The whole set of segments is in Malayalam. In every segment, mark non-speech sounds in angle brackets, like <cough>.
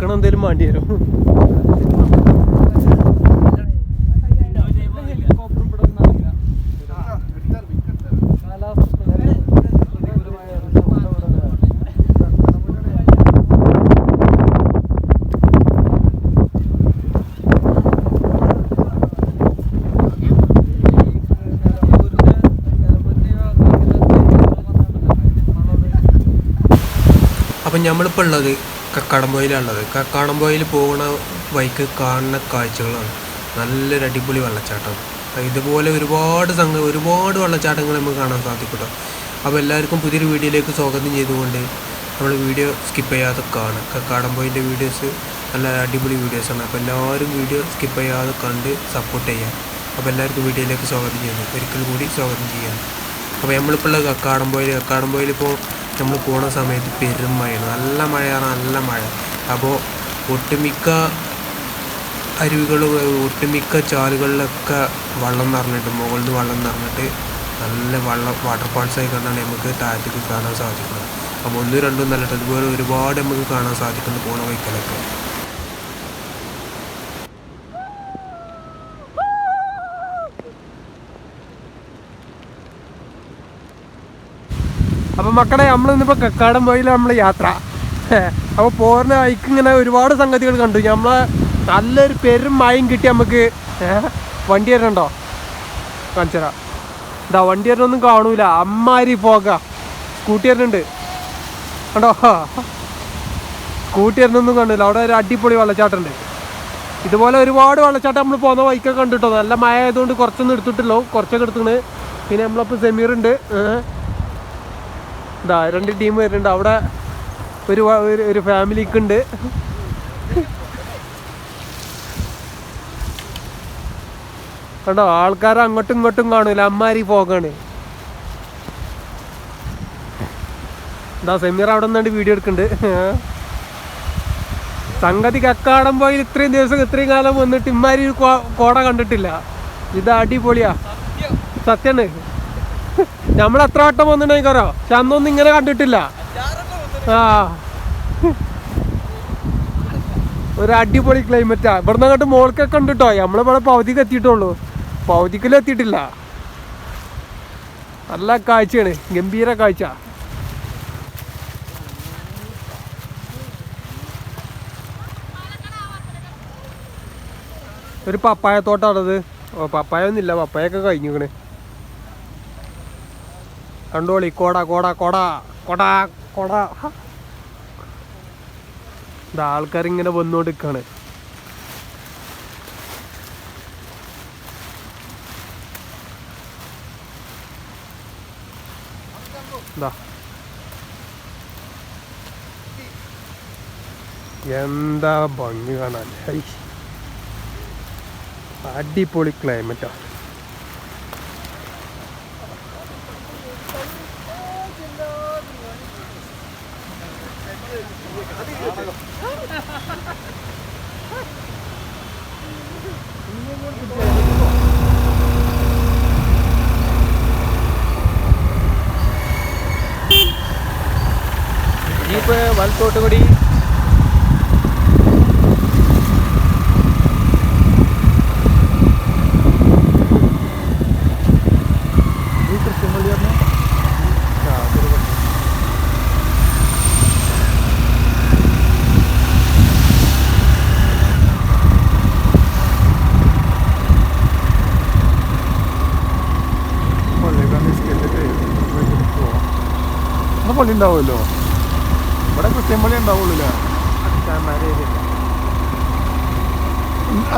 തുറക്കണം എന്തേലും വേണ്ടി വരും. അപ്പം നമ്മളിപ്പോൾ ഉള്ളത് കക്കാടംപോയിലുള്ളത് കക്കാടംപോയിൽ പോകുന്ന വഴിക്ക് കാണുന്ന കാഴ്ചകളാണ്. നല്ലൊരു അടിപൊളി വെള്ളച്ചാട്ടം. ഇതുപോലെ ഒരുപാട് സംഘ ഒരുപാട് വെള്ളച്ചാട്ടങ്ങൾ നമുക്ക് കാണാൻ സാധിക്കും കേട്ടോ അപ്പോൾ എല്ലാവർക്കും പുതിയൊരു വീഡിയോയിലേക്ക് സ്വാഗതം ചെയ്തുകൊണ്ട് നമ്മൾ വീഡിയോ സ്കിപ്പ് ചെയ്യാതെ കാണുക. കക്കാടംപോയിന്റെ വീഡിയോസ് നല്ല അടിപൊളി വീഡിയോസാണ് അപ്പോൾ എല്ലാവരും വീഡിയോ സ്കിപ്പ് ചെയ്യാതെ കണ്ട് സപ്പോർട്ട് ചെയ്യാം അപ്പോൾ എല്ലാവർക്കും വീഡിയോയിലേക്ക് സ്വാഗതം ചെയ്യുന്നു. ഒരിക്കൽ കൂടി സ്വാഗതം ചെയ്യാം അപ്പോൾ നമ്മളിപ്പോൾ ഉള്ളത് കക്കാടംപോയിൽ കക്കാടംപോയിൽ ഇപ്പോൾ നമ്മൾ പോണ സമയത്ത് പെരും മഴയാണ്. നല്ല മഴയാണ് നല്ല മഴ. അപ്പോൾ ഒട്ടുമിക്ക അരുവികളും ഒട്ടുമിക്ക ചാലുകളിലൊക്കെ വെള്ളം നിറഞ്ഞിട്ട് മുകളിൽ നിന്ന് വെള്ളം നിറഞ്ഞിട്ട് നല്ല വെള്ളം വാട്ടർഫാൾസ് ആയി കണ്ടാണ് നമുക്ക് താഴത്തേക്ക് കാണാൻ സാധിക്കുന്നത്. അപ്പോൾ ഒന്നും രണ്ടും നല്ല ഇതുപോലെ ഒരുപാട് നമുക്ക് കാണാൻ സാധിക്കുന്നുണ്ട് പോണ വൈക്കലൊക്കെ അപ്പൊ മക്കളെ നമ്മൾ ഇന്നിപ്പോൾ കക്കാടം പോയില്ല നമ്മൾ യാത്ര. അപ്പോൾ പോരുന്ന വഴിക്ക് ഇങ്ങനെ ഒരുപാട് സംഗതികൾ കണ്ടു. നമ്മളെ നല്ലൊരു പെരും മഴയും കിട്ടി നമുക്ക് വണ്ടി വരണുണ്ടോ കാണിച്ചരാ ഇതാ വണ്ടി വരണൊന്നും കാണൂല. അമ്മാരി പോക. സ്കൂട്ടി വരുന്നുണ്ട്. കണ്ടോ? സ്കൂട്ടി വരുന്നൊന്നും കണ്ടില്ല. അവിടെ ഒരു അടിപൊളി വെള്ളച്ചാട്ടമുണ്ട്. ഇതുപോലെ ഒരുപാട് വെള്ളച്ചാട്ടം നമ്മൾ പോകുന്ന വഴിക്കൊക്കെ കണ്ടിട്ടോ. നല്ല മഴ ആയതുകൊണ്ട് കുറച്ചൊന്നും എടുത്തിട്ടില്ലോ. കുറച്ചൊക്കെ എടുത്തിണ് പിന്നെ നമ്മളപ്പോൾ ഏഹ് ഇതാ രണ്ട് ടീം വരുന്നുണ്ട്. അവിടെ ഒരു ഒരു- ഫാമിലിക്ക് ഉണ്ട്. കണ്ടോ ആൾക്കാർ അങ്ങോട്ടും ഇങ്ങോട്ടും കാണൂല. അമ്മാരി പോകാണ്. എന്താ സെമീർ അവിടെ നിന്നാണ്ട് വീഡിയോ എടുക്കുന്നുണ്ട്. സംഗതി കക്കാടം പോയി ഇത്രയും ദിവസം ഇത്രയും കാലം വന്നിട്ട് ഇമ്മാരി കോട കണ്ടിട്ടില്ല. ഇത് അടിപൊളിയാ. സത്യാണ് നമ്മൾ എത്ര വട്ടം വന്നിട്ടുണ്ടെങ്കിൽ പക്ഷെ അന്നൊന്നും ഇങ്ങനെ കണ്ടിട്ടില്ല. ആ. ഒരു അടിപൊളി ക്ലൈമറ്റാ ഇവിടുന്ന് അങ്ങോട്ട് മോൾക്കൊക്കെ ഉണ്ട് നമ്മളിവിടെ പൗതിക്ക് എത്തിയിട്ടുള്ളൂ. പൗതിക്കിലും എത്തിയിട്ടില്ല. നല്ല കാഴ്ചയാണ്. ഗംഭീര കാഴ്ച. ഒരു പപ്പായ തോട്ടാണത്. ഓ പപ്പായ ഒന്നുമില്ല. പപ്പായൊക്കെ കഴിഞ്ഞിക്കണ് കണ്ടോളി കോട കോട കോട കൊട കൊട. ഇതാ ആൾക്കാർ ഇങ്ങനെ വന്നുകൊണ്ടിരിക്കാണ് ഇതാ. എന്താ ഭംഗി കാണാൻ? അടിപൊളി ക്ലൈമറ്റാ ജീപ്പ് വലത്തോട്ട് കൂടി ആ, അതൊരു വണ്ടി. പള്ളി ഉണ്ടാവുമല്ലോ ഇവിടെ ക്രിസ്ത്യൻ പള്ളി ഉണ്ടാവുള്ളൂ അല്ലേ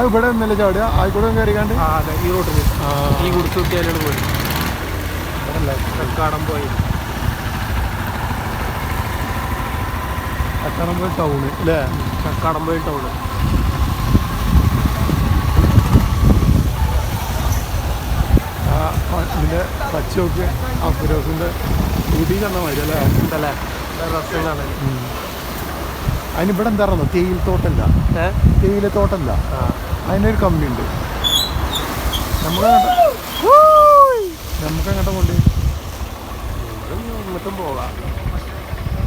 ഇവിടെ ഒന്നല്ലേ ചാടുക ആയിക്കോട്ടെ കയറിക്കാണ്ട്. ഈ റോട്ടിൽ. ഈ കുടിച്ചുട്ടിയാലാണ് പോയി. കക്കാടം പോയി കക്കാടംപോയി ടൗണ് അല്ലേ? കക്കാടം പോയി ടൗണ് ആ ഇതിന്റെ പച്ചയൊക്കെ ആ ഫിറോസിന്റെ ഊട്ടി കണ്ട മാതിരി അല്ലേ? അല്ലേ? രസം കാണാൻ അതിന് ഇവിടെ എന്താ പറയുന്നത്? തേയില തോട്ടല്ല. തേയില തോട്ടല്ല. അതിനൊരു കമ്പനി ഉണ്ട്. നമുക്ക് അങ്ങോട്ട് കൊണ്ട് എന്നിട്ടും ഇങ്ങോട്ടും പോകാം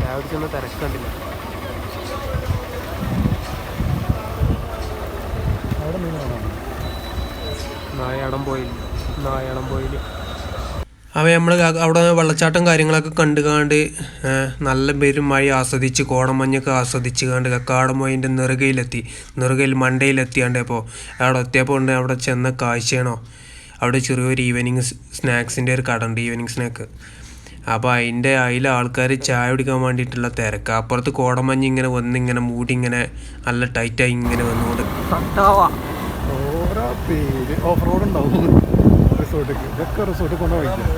രാവിലെ ചെന്ന് തിരക്കണ്ടില്ല. എന്തെങ്കിലും നായാടം പോയില്ല? നായടം പോയില്ല? അവ നമ്മൾ അവിടെ വെള്ളച്ചാട്ടം കാര്യങ്ങളൊക്കെ കണ്ട് കാണ്ട് നല്ല മഴ ആസ്വദിച്ച് കോടമഞ്ഞൊക്കെ ആസ്വദിച്ച് കണ്ട് കക്കാടമൊയിന്റെ നെറുകയിലെത്തി. നെറുകയിൽ മണ്ടയിലെത്തിയാണ്ട് അപ്പോൾ അവിടെ എത്തിയപ്പോൾ ഉണ്ട് അവിടെ ചെന്ന കാഴ്ചയാണോ? അവിടെ ചെറിയൊരു ഈവനിങ് സ്നാക്സിന്റെ ഒരു കട ഉണ്ട് ഈവനിങ് സ്നാക്ക് അപ്പോൾ അതിന്റെ അതിൽ ആൾക്കാർ ചായ കുടിക്കാൻ വേണ്ടിയിട്ടുള്ള തിരക്ക്. അപ്പുറത്ത് കോടമഞ്ഞ് ഇങ്ങനെ വന്ന് ഇങ്ങനെ മൂടി ഇങ്ങനെ നല്ല ടൈറ്റായി ഇങ്ങനെ വന്നുകൊണ്ട്. പേര്. ഓഫ് റോഡ് ഉണ്ടാവും. റിസോർട്ടിക്ക് ഇതൊക്കെ റിസോർട്ടിൽ കൊണ്ട് വയ്ക്കാം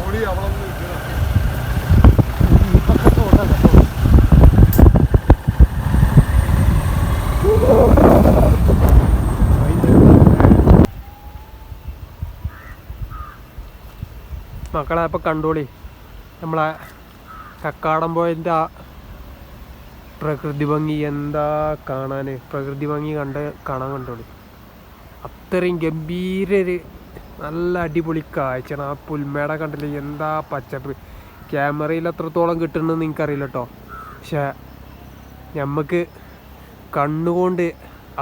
മക്കളെ അപ്പോൾ കണ്ടോളി. നമ്മളെ കക്കാടം പോയതിന്റെ ആ പ്രകൃതി ഭംഗി എന്താ കാണാൻ പ്രകൃതി ഭംഗി കണ്ട് കാണാൻ കണ്ടോളി. അത്രയും ഗംഭീര ഒരു നല്ല അടിപൊളി കാഴ്ചയാണ്. ആ പുൽമേട കണ്ടില്ല? എന്താ പച്ചപ്പ്. ക്യാമറയിൽ എത്രത്തോളം കിട്ടുന്നത് നിങ്ങൾക്കറിയില്ല കേട്ടോ പക്ഷെ നമുക്ക് കണ്ണുകൊണ്ട്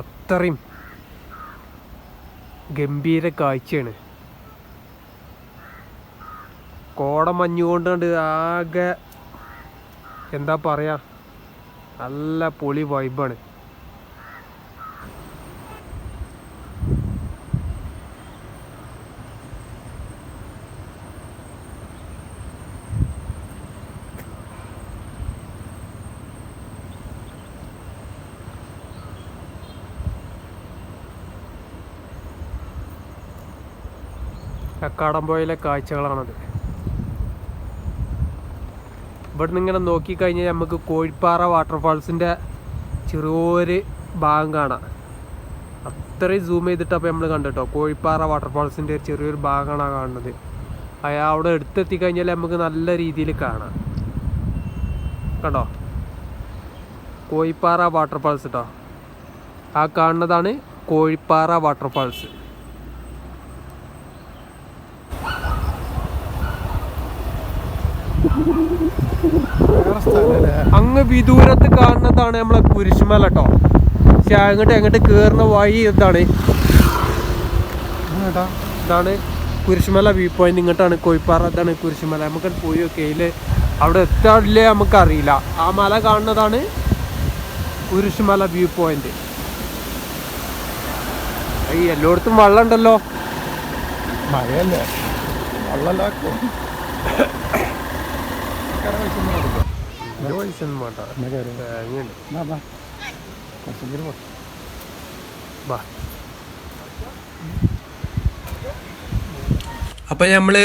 അത്രയും ഗംഭീര കാഴ്ചയാണ്. കോട മഞ്ഞുകൊണ്ട് കണ്ട് ആകെ എന്താ പറയാ നല്ല പൊളി വൈബാണ് കക്കാടംപോയിലെ കാഴ്ചകളാണത്. ഇവിടുന്ന് ഇങ്ങനെ നോക്കിക്കഴിഞ്ഞാൽ നമുക്ക് കോഴിപ്പാറ വാട്ടർഫാൾസിന്റെ ചെറിയൊരു ഭാഗം കാണാം. അത്രയും സൂം ചെയ്തിട്ട് അപ്പോൾ നമ്മൾ കണ്ടിട്ടോ? കോഴിപ്പാറ വാട്ടർഫാൾസിന്റെ ചെറിയൊരു ഭാഗമാണ് കാണുന്നത്. അയാൾ അവിടെ എടുത്തെത്തി കഴിഞ്ഞാൽ നമുക്ക് നല്ല രീതിയിൽ കാണാം. കണ്ടോ? കോഴിപ്പാറ വാട്ടർഫാൾസ് കേട്ടോ ആ കാണുന്നതാണ് കോഴിപ്പാറ വാട്ടർഫാൾസ്. അങ്ങ് വിദൂരത്ത് കാണുന്നതാണ് നമ്മളെ കുരിശുമല കേട്ടോ പക്ഷെ അങ്ങോട്ട് അങ്ങോട്ട് കയറുന്ന വഴി ഇതാണ്. ഇതാണ് കുരിശുമല വ്യൂ പോയിന്റ്. ഇങ്ങോട്ടാണ് കോഴിപ്പാറ ഇതാണ് കുരിശുമല. നമുക്ക് പോയി ഒക്കെ അതിൽ അവിടെ എത്താറില്ലേ നമുക്കറിയില്ല. ആ മല കാണുന്നതാണ് കുരിശുമല വ്യൂ പോയിന്റ്. ഈ എല്ലായിടത്തും വെള്ളം ഉണ്ടല്ലോ മഴയല്ലേ വെള്ളമല്ലാക്കോ പൈസ ഒന്നും വേണ്ട തേങ്ങയുണ്ട് കുറച്ചെങ്കിലും പോ. ബാ അപ്പോൾ നമ്മൾ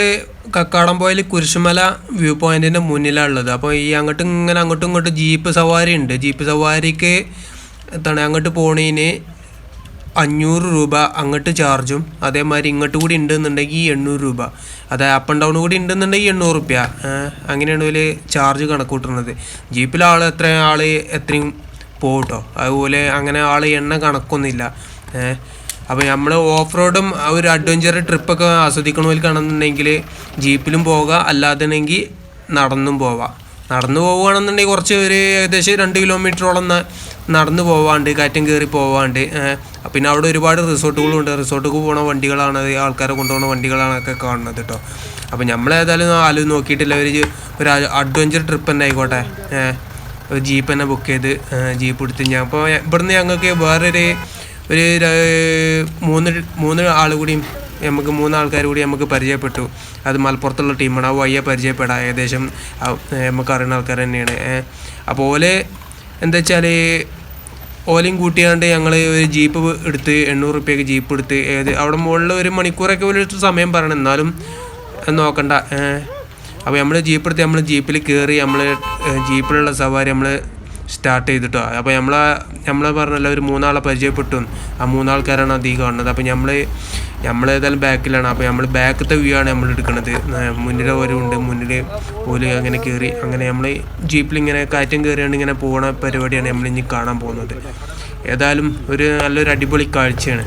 കക്കാടംപോയിൽ കുരിശുമല വ്യൂ പോയിന്റിന്റെ മുന്നിലാണ് ഉള്ളത്. അപ്പോൾ ഈ അങ്ങോട്ടും ഇങ്ങനെ അങ്ങോട്ടും ഇങ്ങോട്ടും ജീപ്പ് സവാരി ഉണ്ട്. ജീപ്പ് സവാരിക്ക് എന്താണ് അങ്ങോട്ട് പോണതിന് അഞ്ഞൂറ് രൂപ അങ്ങോട്ട് ചാർജും അതേമാതിരി ഇങ്ങോട്ട് കൂടി ഉണ്ടെന്നുണ്ടെങ്കിൽ എണ്ണൂറ് രൂപ. അതായത് അപ്പ് ആൻഡ് ഡൗൺ കൂടി ഉണ്ടെന്നുണ്ടെങ്കിൽ എണ്ണൂറ് റുപ്യ. അങ്ങനെയാണ് ഇതിൽ ചാർജ് കണക്ക് കൂട്ടുന്നത് ജീപ്പിൽ ആൾ എത്ര ആൾ എത്രയും പോകട്ടോ അതുപോലെ അങ്ങനെ ആൾ എണ്ണ കണക്കൊന്നുമില്ല. അപ്പോൾ നമ്മൾ ഓഫ് റോഡും ഒരു അഡ്വഞ്ചർ ട്രിപ്പൊക്കെ ആസ്വദിക്കണമെങ്കിൽ കാണുന്നുണ്ടെങ്കിൽ ജീപ്പിലും പോകാം അല്ലാതെങ്കിൽ നടന്നും പോവാം. നടന്നു പോവുകയാണെന്നുണ്ടെങ്കിൽ കുറച്ച് ഒരു ഏകദേശം രണ്ട് കിലോമീറ്ററോളം നടന്നു പോവാണ്ട് കയറ്റം കയറി പോവാണ്ട്. പിന്നെ അവിടെ ഒരുപാട് റിസോർട്ടുകളുണ്ട് റിസോർട്ടിൽ പോകുന്ന വണ്ടികളാണ് ആൾക്കാരെ കൊണ്ടുപോകുന്ന വണ്ടികളാണ് ഒക്കെ കാണുന്നത് കേട്ടോ. അപ്പോൾ നമ്മളേതായാലും ആലും നോക്കിയിട്ടില്ല. ഒരു ഒരു അഡ്വഞ്ചർ ട്രിപ്പ് തന്നെ ആയിക്കോട്ടെ. ഒരു ജീപ്പ് തന്നെ ബുക്ക് ചെയ്ത് ജീപ്പ് എടുത്ത് ഞാൻ അപ്പോൾ ഇവിടുന്ന് ഞങ്ങൾക്ക് വേറൊരു ഒരു മൂന്ന് മൂന്ന് ആൾ കൂടിയും നമുക്ക് മൂന്നാൾക്കാർ കൂടി നമുക്ക് പരിചയപ്പെട്ടു. അത് മലപ്പുറത്തുള്ള ടീമാണ്. ആ വയ്യ പരിചയപ്പെടാം ഏകദേശം. നമുക്ക് അറിയുന്ന ആൾക്കാർ തന്നെയാണ്. അപ്പോൾ ഓലെ എന്താ വെച്ചാൽ ഓലയും കൂട്ടിയാണ്ട് ഞങ്ങൾ ഒരു ജീപ്പ് എടുത്ത് എണ്ണൂറ് റുപ്യക്ക് ജീപ്പ് എടുത്ത് ഏത് അവിടെ മുകളിൽ ഒരു മണിക്കൂറൊക്കെ ഒരു സമയം പറയണം. എന്നാലും നോക്കണ്ട. അപ്പോൾ നമ്മൾ ജീപ്പ് എടുത്ത് നമ്മൾ ജീപ്പിൽ കയറി നമ്മൾ ജീപ്പിലുള്ള സവാരി നമ്മൾ സ്റ്റാർട്ട് ചെയ്തിട്ടോ. അപ്പോൾ നമ്മൾ നമ്മളെ പറഞ്ഞല്ലോ ഒരു മൂന്നാളെ പരിചയപ്പെട്ടു. ആ മൂന്നാൾക്കാരാണ് അധികം കാണുന്നത്. അപ്പോൾ നമ്മൾ നമ്മളേതായാലും ബാക്കിലാണ്. അപ്പോൾ നമ്മൾ ബാക്കത്തെ വ്യൂ ആണ് നമ്മൾ എടുക്കുന്നത് മുന്നിൽ ഓരുണ്ട് മുന്നിൽ ഓൽ അങ്ങനെ കയറി അങ്ങനെ നമ്മൾ ജീപ്പിൽ ഇങ്ങനെ കാറ്റും കയറിയാണ് ഇങ്ങനെ പോകുന്ന പരിപാടിയാണ് നമ്മൾ ഇനി കാണാൻ പോകുന്നത്. ഏതായാലും ഒരു നല്ലൊരു അടിപൊളി കാഴ്ചയാണ്.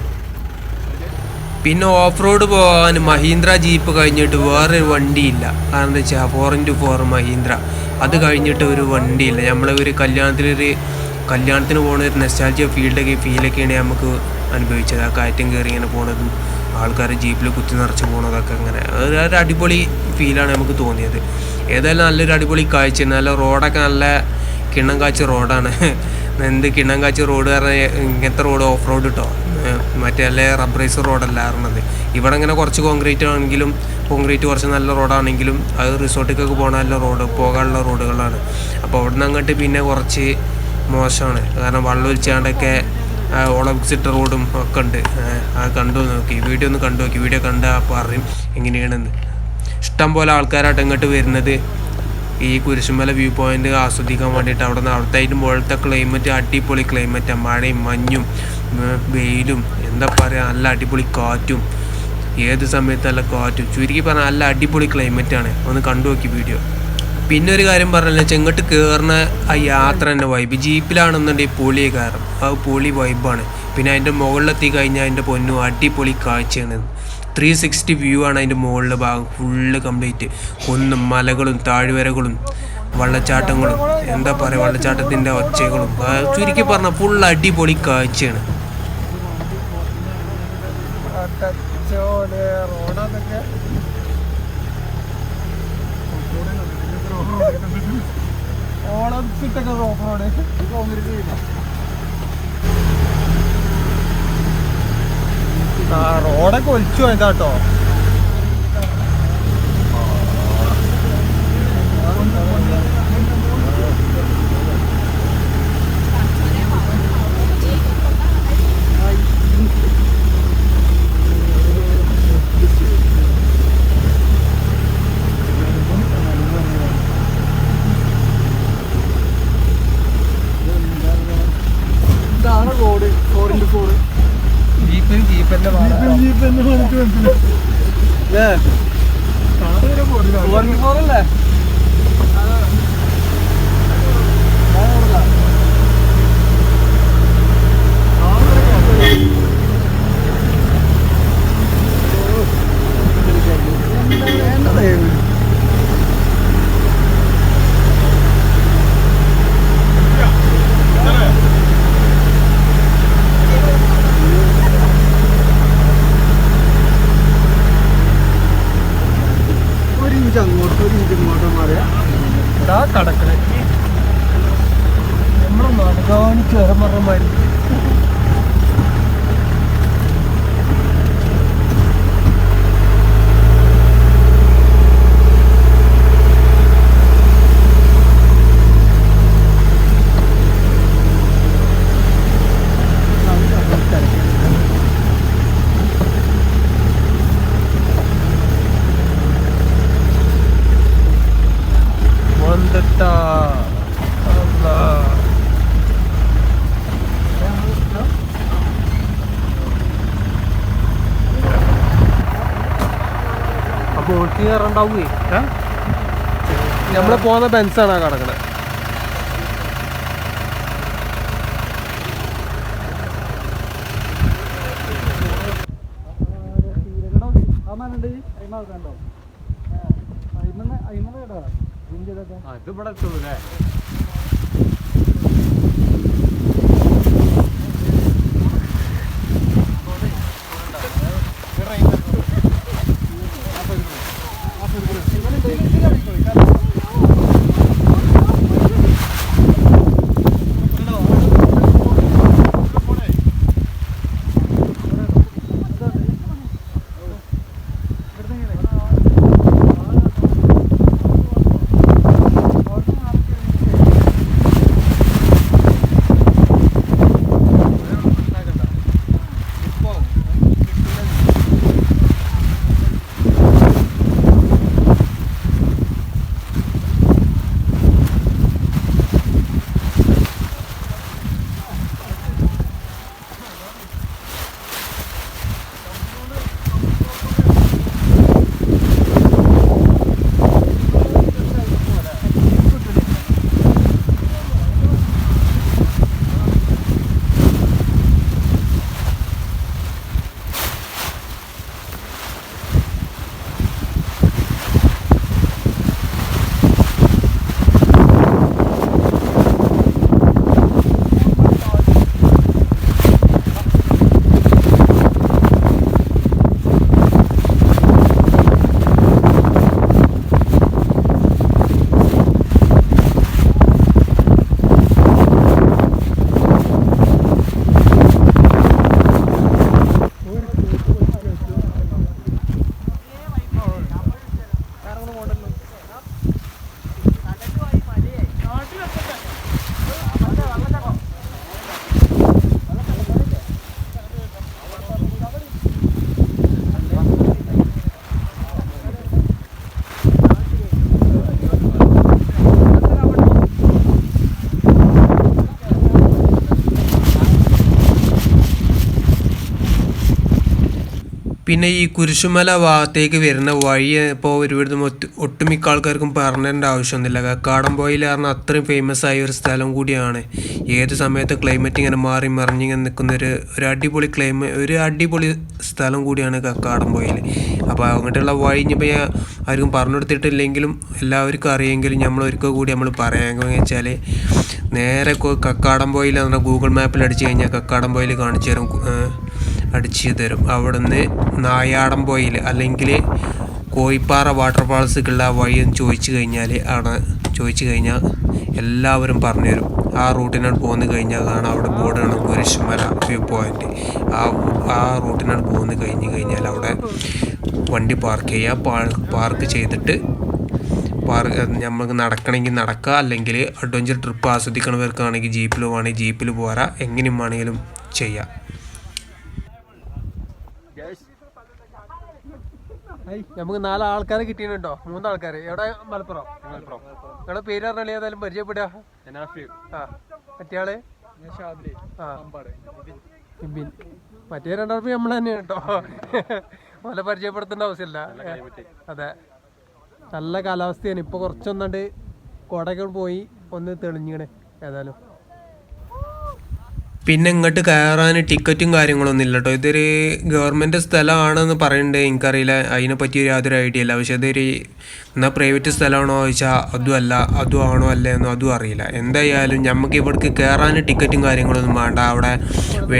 പിന്നെ ഓഫ് റോഡ് പോകാൻ മഹീന്ദ്ര ജീപ്പ് കഴിഞ്ഞിട്ട് വേറൊരു വണ്ടിയില്ല. കാരണം എന്താ വെച്ചാൽ ഫോർ ഇന്റു ഫോർ മഹീന്ദ്ര. അത് കഴിഞ്ഞിട്ട് ഒരു വണ്ടിയില്ല. നമ്മൾ ഒരു കല്യാണത്തിനൊരു കല്യാണത്തിന് പോകുന്ന ഒരു നെസ്റ്റാൾജിയ ഫീൽഡൊക്കെ ഫീലൊക്കെയാണ് നമുക്ക് അനുഭവിച്ചത്. ആ കയറ്റം കയറി ഇങ്ങനെ പോണതും ആൾക്കാർ ജീപ്പിൽ കുത്തി നിറച്ച് പോണതൊക്കെ അങ്ങനെ. ഒരു അടിപൊളി ഫീലാണ് നമുക്ക് തോന്നിയത്. ഏതായാലും നല്ലൊരു അടിപൊളി കാഴ്ച. നല്ല റോഡൊക്കെ നല്ല കിണ്ണം കാച്ച റോഡാണ്. <laughs> എന്ത് കിണ്ണം കാച്ച റോഡ് കാരണം ഇങ്ങനത്തെ റോഡ് ഓഫ് റോഡ് കിട്ടോ മറ്റേ അല്ലെ റബ്ബറൈസ് റോഡല്ല ഇവിടെ ഇങ്ങനെ കുറച്ച് കോൺക്രീറ്റ് ആണെങ്കിലും കോൺക്രീറ്റ് കുറച്ച് നല്ല റോഡാണെങ്കിലും അത് റിസോർട്ടിലേക്കൊക്കെ പോകണ നല്ല റോഡ് പോകാനുള്ള റോഡുകളാണ്. അപ്പോൾ അവിടെ നിന്ന് അങ്ങോട്ട് പിന്നെ കുറച്ച് മോശമാണ്. കാരണം വെള്ളം ഒലിച്ചാണ്ടൊക്കെ ഒളിമ്പിക്സിട്ട റോഡും ഒക്കെ ഉണ്ട്. അത് കണ്ടു നോക്കി. വീഡിയോ ഒന്ന് കണ്ടു നോക്കി. വീഡിയോ കണ്ടാൽ പറയും എങ്ങനെയാണെന്ന്. ഇഷ്ടം പോലെ ആൾക്കാരായിട്ട് ഇങ്ങോട്ട് വരുന്നത്. ഈ കുരിശുമല വ്യൂ പോയിന്റ് ആസ്വദിക്കാൻ വേണ്ടിയിട്ട് അവിടെ നിന്ന് അവിടുത്തെ അതിന്റെ മുകളിലത്തെ ക്ലൈമറ്റ് അടിപൊളി ക്ലൈമറ്റാണ് മഴയും മഞ്ഞും വെയിലും എന്താ പറയുക നല്ല അടിപൊളി കാറ്റും ഏത് സമയത്തല്ല കാറ്റും ചുരുക്കി പറഞ്ഞാൽ നല്ല അടിപൊളി ക്ലൈമറ്റാണ് ഒന്ന് കണ്ടു നോക്കി വീഡിയോ പിന്നെ ഒരു കാര്യം പറഞ്ഞാൽ ചെങ്ങട്ട് കയറുന്ന ആ യാത്ര തന്നെ വൈബ് ജീപ്പിലാണെന്നുണ്ടെങ്കിൽ പൊളി കയറും ആ പൊളി വൈബാണ് പിന്നെ അതിന്റെ മുകളിലെത്തി കഴിഞ്ഞാൽ അതിന്റെ പൊന്നു അടിപൊളി കാഴ്ചയാണ്. ത്രീ സിക്സ്റ്റി വ്യൂ ആണ് അതിന്റെ മുകളിലെ ഭാഗം ഫുള്ള് കംപ്ലീറ്റ് കുന്നും മലകളും താഴ്വരകളും വെള്ളച്ചാട്ടങ്ങളും. എന്താ പറയുക വെള്ളച്ചാട്ടത്തിന്റെ ഒച്ചകളും. ചുരുക്കി പറഞ്ഞാൽ ഫുൾ അടിപൊളി കാഴ്ചയാണ്. റോഡാന്നൊക്കെ. ഓളംസിട്ടൊക്കെ ഓഫ് റോഡ് റോഡൊക്കെ ഒലിച്ചു പോയതാട്ടോ. നമ്മൾ പോകുന്ന ബെൻസാണ് ആ കിടക്കണേ അത് ഇവിടെ എത്തൂലേ പിന്നെ ഈ കുരിശുമല ഭാഗത്തേക്ക് വരുന്ന വഴി ഇപ്പോൾ ഒത്ത് ഒട്ടുമിക്ക ആൾക്കാർക്കും പറഞ്ഞേണ്ട ആവശ്യമൊന്നുമില്ല. കക്കാടംപോയിൽ കാരണം അത്രയും ഫേമസ് ആയ ഒരു സ്ഥലം കൂടിയാണ്. ഏത് സമയത്തും ക്ലൈമറ്റ് ഇങ്ങനെ മാറി മറിഞ്ഞിങ്ങനെ നിൽക്കുന്ന ഒരു ഒരു അടിപൊളി ക്ലൈമ ഒരു അടിപൊളി സ്ഥലം കൂടിയാണ് കക്കാടംപോയിൽ അപ്പോൾ അങ്ങോട്ടുള്ള വഴി ഇനിയിപ്പോൾ ഞാൻ ആർക്കും പറഞ്ഞു കൊടുത്തിട്ടില്ലെങ്കിലും എല്ലാവർക്കും അറിയെങ്കിലും നമ്മൾ ഒരിക്കൽ കൂടി നമ്മൾ പറയാമെന്ന് വെച്ചാൽ നേരെ കക്കാടംപോയിൽ നമ്മുടെ ഗൂഗിൾ മാപ്പിൽ അടിച്ചു കഴിഞ്ഞാൽ കക്കാടംപോയിൽ കാണിച്ചു തരും അടിച്ചു തരും അവിടുന്ന് നായാടംപോയിൽ അല്ലെങ്കിൽ കോയിപ്പാറ വാട്ടർഫാൾസിലേക്കുള്ള വഴി എന്ന് ചോദിച്ചു കഴിഞ്ഞാൽ ആണ് ചോദിച്ചു കഴിഞ്ഞാൽ എല്ലാവരും പറഞ്ഞു തരും. ആ റൂട്ടിനോട് പോന്നു കഴിഞ്ഞാൽ അതാണ് അവിടെ ബോർഡ് കാണും കുരിശുമല വ്യൂ പോയിന്റ് ആ ആ റൂട്ടിനോട് പോന്നു കഴിഞ്ഞ് കഴിഞ്ഞാൽ അവിടെ വണ്ടി പാർക്ക് ചെയ്യുക പാർക്ക് ചെയ്തിട്ട് പാർക്ക് നമുക്ക് നടക്കണമെങ്കിൽ നടക്കുക അല്ലെങ്കിൽ അഡ്വഞ്ചർ ട്രിപ്പ് ആസ്വദിക്കണവർക്കാണെങ്കിൽ ജീപ്പിൽ പോവുകയാണെങ്കിൽ ജീപ്പിൽ പോരാ. എങ്ങനെയും വേണമെങ്കിലും ചെയ്യാം. നമുക്ക് നാല് ആൾക്കാരെ കിട്ടിയിട്ടുണ്ടോ? മൂന്നാൾക്കാര് എവിടെ? മലപ്പുറം. നിങ്ങളുടെ പേര് പറഞ്ഞാൽ ഏതായാലും പരിചയപ്പെടുക. ആ. മറ്റേയാൾ? ബിബിൻ മറ്റേ രണ്ടാൾ നമ്മൾ തന്നെയാണ് കേട്ടോ. പല പരിചയപ്പെടുത്തേണ്ട ആവശ്യമില്ല. അതെ. നല്ല കാലാവസ്ഥയാണ്. ഇപ്പൊ കുറച്ചൊന്നാണ്ട് കോടകൾ പോയി. ഒന്ന് തെളിഞ്ഞിങ്ങനെ ഏതായാലും. പിന്നെ ഇങ്ങോട്ട് കയറാൻ ടിക്കറ്റും കാര്യങ്ങളൊന്നും ഇല്ല കേട്ടോ ഇതൊരു ഗവൺമെന്റ് സ്ഥലമാണെന്ന് പറയണ്ടേ. എനിക്കറിയില്ല. അതിനെ പറ്റി യാതൊരു ഐഡിയ ഇല്ല. പക്ഷേ ഇതൊരു എന്നാൽ പ്രൈവറ്റ് സ്ഥലമാണോ ചോദിച്ചാൽ അതും അല്ല. അതും ആണോ അല്ലേന്നോ അതും അറിയില്ല. എന്തായാലും നമുക്ക് ഇവിടേക്ക് കയറാൻ ടിക്കറ്റും കാര്യങ്ങളൊന്നും വേണ്ട. അവിടെ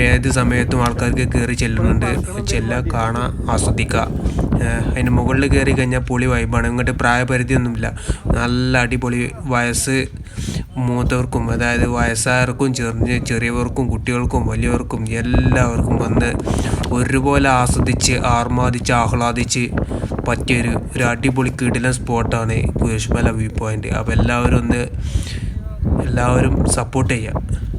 ഏത് സമയത്തും ആൾക്കാർക്ക് കയറി ചെല്ലുന്നുണ്ട്. ചെല്ലുക കാണാം ആസ്വദിക്കുക അതിന് മുകളിൽ കയറി കഴിഞ്ഞാൽ പൊളി വൈബാണ് ഇങ്ങോട്ട് പ്രായപരിധിയൊന്നുമില്ല. നല്ല അടിപൊളി വയസ്സ് മൂത്തവർക്കും അതായത് വയസ്സായവർക്കും ചെറിയ ചെറിയവർക്കും കുട്ടികൾക്കും വലിയവർക്കും എല്ലാവർക്കും വന്ന് ഒരുപോലെ ആസ്വദിച്ച് ആർമാദിച്ച് ആഹ്ലാദിച്ച് പറ്റിയൊരു ഒരു അടിപൊളി കിടിലൻ സ്പോട്ടാണ് കുരിശുമല വ്യൂ പോയിന്റ് അപ്പോൾ എല്ലാവരും ഒന്ന് എല്ലാവരും സപ്പോർട്ട് ചെയ്യാം.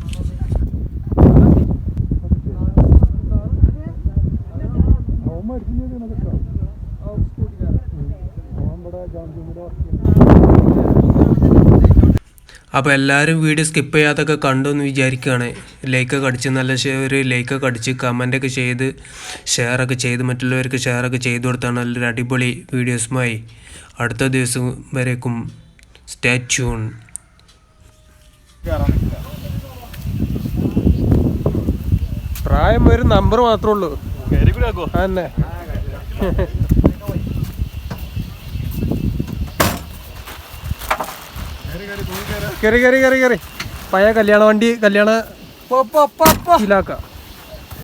അപ്പോൾ എല്ലാവരും വീഡിയോ സ്കിപ്പ് ചെയ്യാതൊക്കെ കണ്ടു എന്ന് വിചാരിക്കുകയാണ് ലൈക്കൊക്കെ അടിച്ച് നല്ല ഒരു ലൈക്കൊക്കെ അടിച്ച് കമന്റൊക്കെ ചെയ്ത് ഷെയറൊക്കെ ചെയ്ത് മറ്റുള്ളവർക്ക് ഷെയറൊക്കെ ചെയ്ത് കൊടുത്താണ് നല്ലൊരു അടിപൊളി വീഡിയോസുമായി അടുത്ത ദിവസം വരേക്കും. സ്റ്റാച്യൂൺ പ്രായം ഒരു നമ്പർ മാത്രമേ ഉള്ളൂ. അതന്നെ. <laughs> <laughs> കയറി കയറി കയറി കയറി പഴയ കല്യാണ വണ്ടി കല്യാണ ഇതിലാക്കാം